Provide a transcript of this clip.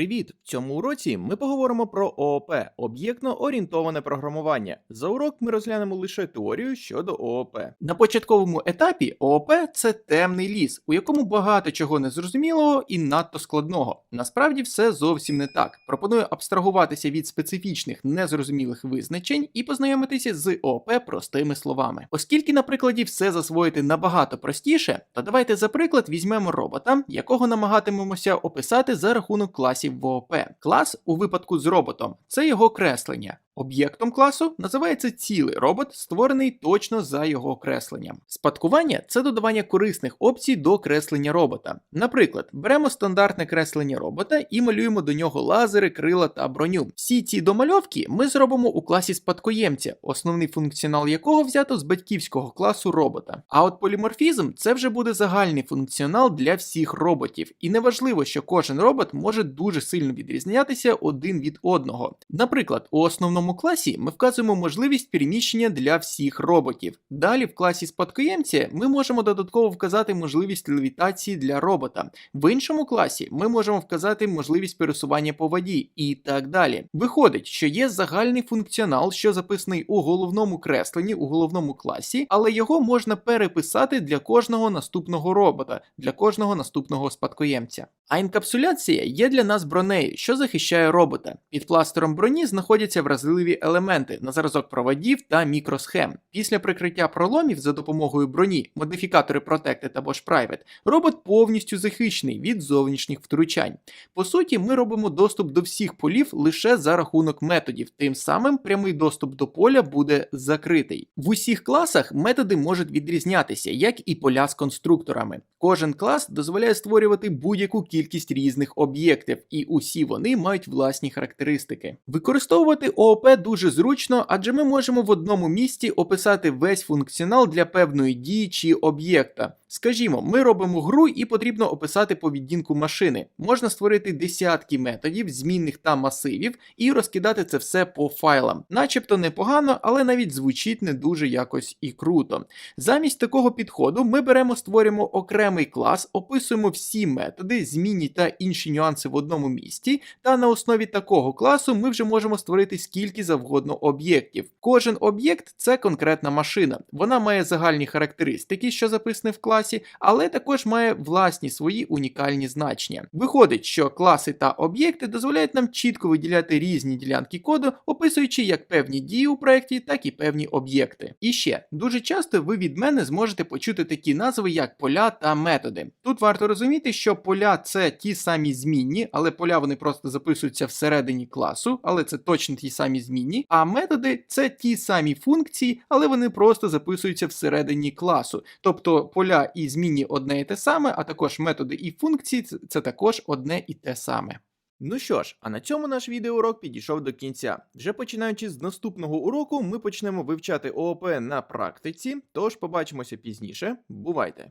Привіт! В цьому уроці ми поговоримо про ООП об'єктно орієнтоване програмування. За урок ми розглянемо лише теорію щодо ООП. На початковому етапі ООП це темний ліс, у якому багато чого незрозумілого і надто складного. Насправді все зовсім не так. Пропоную абстрагуватися від специфічних незрозумілих визначень і познайомитися з ООП простими словами. Оскільки на прикладі все засвоїти набагато простіше, то давайте за приклад візьмемо робота, якого намагатимемося описати за рахунок класів в ВОП. Клас у випадку з роботом це його креслення. Об'єктом класу називається цілий робот, створений точно за його кресленням. Спадкування це додавання корисних опцій до креслення робота. Наприклад, беремо стандартне креслення робота і малюємо до нього лазери, крила та броню. Всі ці домальовки ми зробимо у класі спадкоємця, основний функціонал якого взято з батьківського класу робота. А от поліморфізм це вже буде загальний функціонал для всіх роботів, і неважливо, що кожен робот може дуже сильно відрізнятися один від одного. Наприклад, у основному класі ми вказуємо можливість переміщення для всіх роботів. Далі в класі спадкоємця ми можемо додатково вказати можливість левітації для робота. В іншому класі ми можемо вказати можливість пересування по воді і так далі. Виходить, що є загальний функціонал, що записаний у головному кресленні, у головному класі, але його можна переписати для кожного наступного робота, для кожного наступного спадкоємця. А інкапсуляція є для нас бронею, що захищає робота. Під пластером броні знаходяться вразливі елементи на зразок проводів та мікросхем. Після прикриття проломів за допомогою броні, модифікатори Protected або ж Private, робот повністю захищений від зовнішніх втручань. По суті, ми робимо доступ до всіх полів лише за рахунок методів, тим самим прямий доступ до поля буде закритий. В усіх класах методи можуть відрізнятися, як і поля з конструкторами. Кожен клас дозволяє створювати будь-яку кількість різних об'єктів, і усі вони мають власні характеристики. Використовувати ООП дуже зручно, адже ми можемо в одному місці описати весь функціонал для певної дії чи об'єкта. Скажімо, ми робимо гру і потрібно описати поведінку машини. Можна створити десятки методів, змінних та масивів, і розкидати це все по файлам. Начебто непогано, але навіть звучить не дуже якось і круто. Замість такого підходу ми беремо, створюємо окремий клас, описуємо всі методи, змінні та інші нюанси в одному місці, та на основі такого класу ми вже можемо створити скільки завгодно об'єктів. Кожен об'єкт це конкретна машина. Вона має загальні характеристики, що записані в класі, але також має власні свої унікальні значення. Виходить, що класи та об'єкти дозволяють нам чітко виділяти різні ділянки коду, описуючи як певні дії у проєкті, так і певні об'єкти. І ще дуже часто ви від мене зможете почути такі назви, як поля та методи. Тут варто розуміти, що поля це ті самі змінні, але поля вони просто записуються всередині класу, але це точно ті самі змінні. А методи це ті самі функції, але вони просто записуються всередині класу. Тобто поля і змінні одне і те саме, а також методи і функції це також одне і те саме. Ну що ж, а на цьому наш відеоурок підійшов до кінця. Вже починаючи з наступного уроку, ми почнемо вивчати ООП на практиці, тож побачимося пізніше. Бувайте!